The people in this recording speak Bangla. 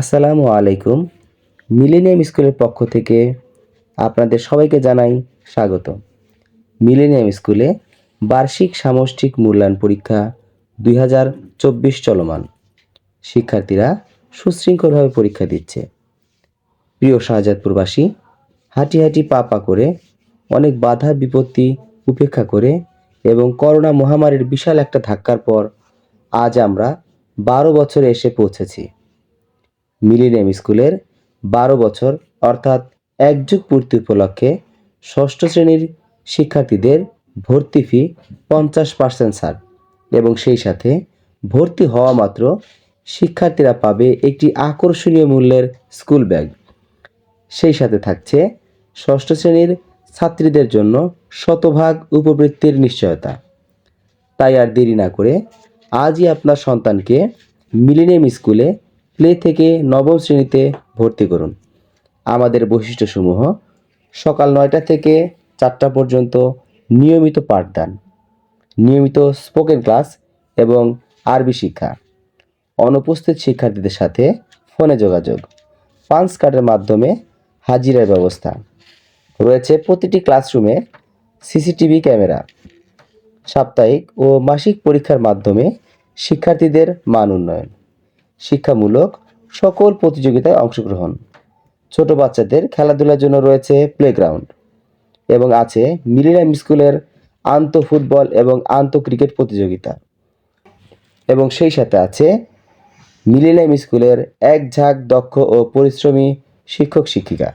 আসসালামু আলাইকুম। মিলেনিয়াম স্কুলের পক্ষ থেকে আপনাদের সবাইকে জানাই স্বাগত। মিলেনিয়াম স্কুলে বার্ষিক সামষ্টিক মূল্যায়ন পরীক্ষা দুই হাজার চব্বিশ চলমান। শিক্ষার্থীরা সুশৃঙ্খলভাবে পরীক্ষা দিচ্ছে। প্রিয় শাহজাদপুরবাসী হাঁটি হাঁটি পা পা করে, অনেক বাধা বিপত্তি উপেক্ষা করে এবং করোনা মহামারীর বিশাল একটা ধাক্কার পর আজ আমরা বারো বছরে এসে পৌঁছেছি। মিলিনিয়াম স্কুলের বারো বছর, অর্থাৎ এক যুগ পূর্তি উপলক্ষে ষষ্ঠ শ্রেণির শিক্ষার্থীদের ভর্তি ফি পঞ্চাশ পার্সেন্ট ছাড় এবং সেই সাথে ভর্তি হওয়া মাত্র শিক্ষার্থীরা পাবে একটি আকর্ষণীয় মূল্যের স্কুল ব্যাগ। সেই সাথে থাকছে ষষ্ঠ শ্রেণির ছাত্রীদের জন্য শতভাগ উপবৃত্তির নিশ্চয়তা। তাই আর দেরি না করে আজই আপনার সন্তানকে মিলিনিয়াম স্কুলে প্লে থেকে নবম শ্রেণীতে ভর্তি করুন। আমাদের বৈশিষ্ট্যসমূহ, সকাল নয়টা থেকে চারটা পর্যন্ত নিয়মিত পাঠদান, নিয়মিত স্পোকেন ক্লাস এবং আরবি শিক্ষা, অনুপস্থিত শিক্ষার্থীদের সাথে ফোনে যোগাযোগ পাঞ্চ কার্ডের মাধ্যমে হাজিরার ব্যবস্থা, রয়েছে প্রতিটি ক্লাসরুমে সিসিটিভি ক্যামেরা, সাপ্তাহিক ও মাসিক পরীক্ষার মাধ্যমে শিক্ষার্থীদের মান উন্নয়ন। শিক্ষামূলক সকল প্রতিযোগিতায় অংশগ্রহণ। ছোট বাচ্চাদের খেলাধুলার জন্য রয়েছে প্লেগ্রাউন্ড এবং আছে মিলিনিয়াম স্কুলের আন্ত ফুটবল এবং আন্ত ক্রিকেট প্রতিযোগিতা। এবং সেই সাথে আছে মিলিনিয়াম স্কুলের এক ঝাঁক দক্ষ ও পরিশ্রমী শিক্ষক শিক্ষিকা